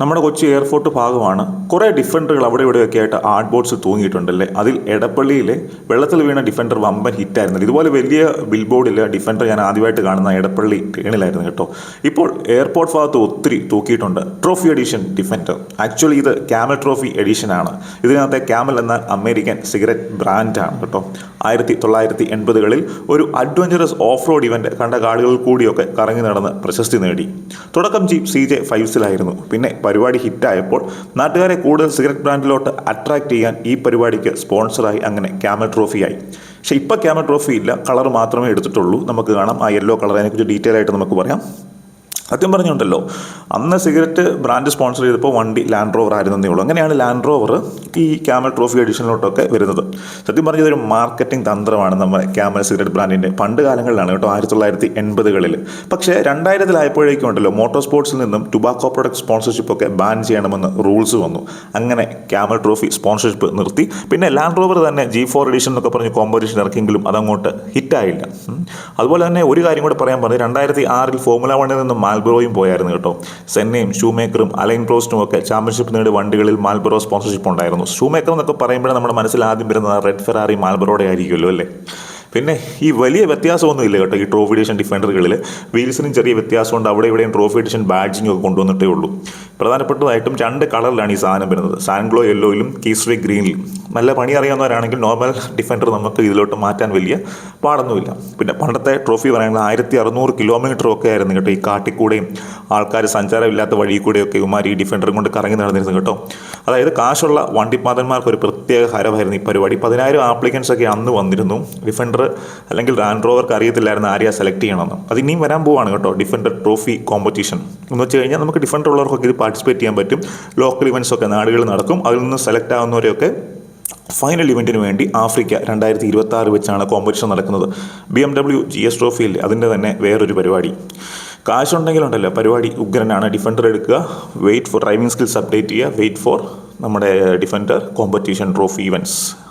നമ്മുടെ കൊച്ചി എയർപോർട്ട് ഭാഗമാണ്. കുറേ ഡിഫൻഡറുകൾ അവിടെ ഇവിടെയൊക്കെ ആയിട്ട് ആർട്ട് ബോർഡ്സ് തൂങ്ങിയിട്ടുണ്ടല്ലേ? അതിൽ എടപ്പള്ളിയിലെ വെള്ളത്തിൽ വീണ ഡിഫൻഡർ വമ്പൻ ഹിറ്റായിരുന്നു ഇതുപോലെ വലിയ ബിൽ ബോർഡിൽ ഡിഫൻഡർ ഞാൻ ആദ്യമായിട്ട് കാണുന്ന എടപ്പള്ളി ട്രെയിനിലായിരുന്നു കേട്ടോ. ഇപ്പോൾ എയർപോർട്ട് ഭാഗത്ത് ഒത്തിരി തൂക്കിയിട്ടുണ്ട്. ട്രോഫി എഡിഷൻ ഡിഫൻഡർ ആക്ച്വലി ഇത് ക്യാമൽ ട്രോഫി എഡിഷൻ ആണ്. ഇതിനകത്തെ ക്യാമൽ എന്ന അമേരിക്കൻ സിഗരറ്റ് ബ്രാൻഡാണ് കേട്ടോ. ആയിരത്തി തൊള്ളായിരത്തി എൺപതുകളിൽ ഒരു അഡ്വഞ്ചറസ് ഓഫ് റോഡ് ഇവന്റ് കണ്ട കാടുകളിൽ കൂടിയൊക്കെ കറങ്ങി നടന്ന് പ്രശസ്തി നേടി. തുടക്കം ജീപ്പ് സി ജെ ഫൈവ്സിലായിരുന്നു പിന്നെ പരിപാടി ഹിറ്റായപ്പോൾ നാട്ടുകാരെ കൂടുതൽ സിഗരറ്റ് ബ്രാൻഡിലോട്ട് അട്രാക്ട് ചെയ്യാൻ ഈ പരിപാടിക്ക് സ്പോൺസറായി അങ്ങനെ ക്യാമൽ ട്രോഫിയായി. പക്ഷേ ഇപ്പോൾ ക്യാമൽ ട്രോഫി ഇല്ല. കളർ മാത്രമേ എടുത്തിട്ടുള്ളൂ. നമുക്ക് കാണാം. ആ യെല്ലോ കളർ അതിനെക്കുറിച്ച് ഡീറ്റെയിൽ ആയിട്ട് നമുക്ക് പറയാം. സത്യം പറഞ്ഞുണ്ടല്ലോ. അന്ന് സിഗരറ്റ് ബ്രാൻഡ് സ്പോൺസർ ചെയ്തപ്പോൾ വണ്ടി ലാൻഡ് റോവർ ആയിരുന്നേ ഉള്ളൂ. അങ്ങനെയാണ് ലാൻഡ് റോവർ ഈ ക്യാമൽ ട്രോഫി എഡിഷനിലോട്ടൊക്കെ വരുന്നത്. സത്യം പറഞ്ഞത് ഒരു മാർക്കറ്റിംഗ് തന്ത്രമാണ് നമ്മുടെ ക്യാമൽ സിഗരറ്റ് ബ്രാൻഡിന്റെ പണ്ട് കാലങ്ങളിലാണ് കേട്ടോ ആയിരത്തി തൊള്ളായിരത്തി എൺപതുകളിൽ. പക്ഷേ രണ്ടായിരത്തിലായപ്പോഴേക്കും ഉണ്ടല്ലോ മോട്ടോർ സ്പോർട്സിൽ നിന്നും ടുബാക്കോ പ്രൊഡക്റ്റ് സ്പോൺസർഷിപ്പ് ഒക്കെ ബാൻ ചെയ്യണമെന്ന് റൂൾസ് വന്നു. അങ്ങനെ ക്യാമൽ ട്രോഫി സ്പോൺസർഷിപ്പ് നിർത്തി. പിന്നെ ലാൻഡ് റോവർ തന്നെ ജി ഫോർ എഡിഷൻ എന്നൊക്കെ പറഞ്ഞ് കോമ്പറ്റീഷൻ ഇറക്കിയെങ്കിലും അതങ്ങോട്ട് ഹിറ്റായില്ല. അതുപോലെ തന്നെ ഒരു കാര്യം കൂടെ പറയാൻ പറഞ്ഞു. രണ്ടായിരത്തി ആറിൽ ഫോമുല വണ്ണിൽ നിന്ന് മാൽബറോയും പോയായിരുന്നു കേട്ടോ. സെന്നയും ഷൂമേക്കറും അലൈൻ പ്രോസ്റ്റും ഒക്കെ ചാമ്പ്യൻഷിപ്പ് നേടിയ വണ്ടികളിൽ മാൽബറോ സ്പോൺസർഷിപ്പ് ഉണ്ടായിരുന്നു. ഷൂമേക്കർ എന്നൊക്കെ പറയുമ്പോഴേ നമ്മുടെ മനസ്സിൽ ആദ്യം വരുന്നത് റെഡ് ഫെറാറി മാൽബറോടെ ആയിരിക്കുമല്ലോ അല്ലേ? പിന്നെ ഈ വലിയ വ്യത്യാസമൊന്നും ഇല്ല കേട്ടോ ഈ ട്രോഫി എഡിഷൻ ഡിഫൻഡറുകളിൽ വീൽസിനും ചെറിയ വ്യത്യാസമുണ്ട്. അവിടെ ഇവിടെയും ട്രോഫി എഡിഷൻ ബാഡ്ജിങ് ഒക്കെ കൊണ്ടുവന്നിട്ടേ ഉള്ളൂ. പ്രധാനപ്പെട്ടതായിട്ടും രണ്ട് കളറിലാണ് ഈ സാധനം വരുന്നത്. സാൻഗ്ലോ യെല്ലോയിലും കീസ്രി ഗ്രീനിലും നല്ല പണി അറിയാവുന്നവരാണെങ്കിൽ നോർമൽ ഡിഫൻഡർ നമുക്ക് ഇതിലോട്ട് മാറ്റാൻ വലിയ പാടൊന്നുമില്ല. പിന്നെ പണ്ടത്തെ ട്രോഫി പറയുന്നത് ആയിരത്തി അറുന്നൂറ് കിലോമീറ്റർ ഒക്കെ ആയിരുന്നു കേട്ടോ ഈ കാട്ടിക്കൂടെയും ആൾക്കാർ സഞ്ചാരമില്ലാത്ത വഴി കൂടെയൊക്കെ ഇവന്മാർ ഈ ഡിഫൻഡറും കൊണ്ട് കറങ്ങി നടന്നിരുന്നു കേട്ടോ. അതായത് കാശുള്ള വണ്ടിപ്പാതന്മാർക്ക് ഒരു പ്രത്യേക ഹരമായിരുന്നു ഈ പരിപാടി. പതിനായിരം ആപ്ലിക്കൻസ് ഒക്കെ അന്ന് വന്നിരുന്നു. ഡിഫൻഡർ അല്ലെങ്കിൽ റാൻഡ് റോവർക്ക് അറിയത്തില്ലായിരുന്നു ആരെയാ സെലക്ട് ചെയ്യണമെന്ന്. അത് ഇനിയും വരാൻ പോവാണ് കേട്ടോ ഡിഫൻഡർ ട്രോഫി കോമ്പറ്റീഷൻ എന്ന് വെച്ച് കഴിഞ്ഞാൽ നമുക്ക് ഡിഫൻഡർ ഉള്ളവർക്കൊക്കെ ഇത് പാർട്ടിസിപ്പേറ്റ് ചെയ്യാൻ പറ്റും. ലോക്കൽ ഇവന്റ്സ് ഒക്കെ നാടുകളിൽ നടക്കും. അതിൽ നിന്ന് സെലക്ട് ആവുന്നവരെയൊക്കെ ഫൈനൽ ഇവന്റിന് വേണ്ടി ആഫ്രിക്ക രണ്ടായിരത്തി ഇരുപത്തി വെച്ചാണ് കോമ്പറ്റീഷൻ നടക്കുന്നത്. B M W G S ട്രോഫിയിൽ അതിന്റെ തന്നെ വേറൊരു പരിപാടി. കാശുണ്ടെങ്കിലുണ്ടല്ലോ പരിപാടി. ഉഗ്രനാണ് ഡിഫൻഡർ എടുക്കുക. Wait for driving skills update ചെയ്യുക. വെയിറ്റ് ഫോർ നമ്മുടെ ഡിഫൻഡർ കോമ്പറ്റീഷൻ ട്രോഫി ഇവന്റ്സ്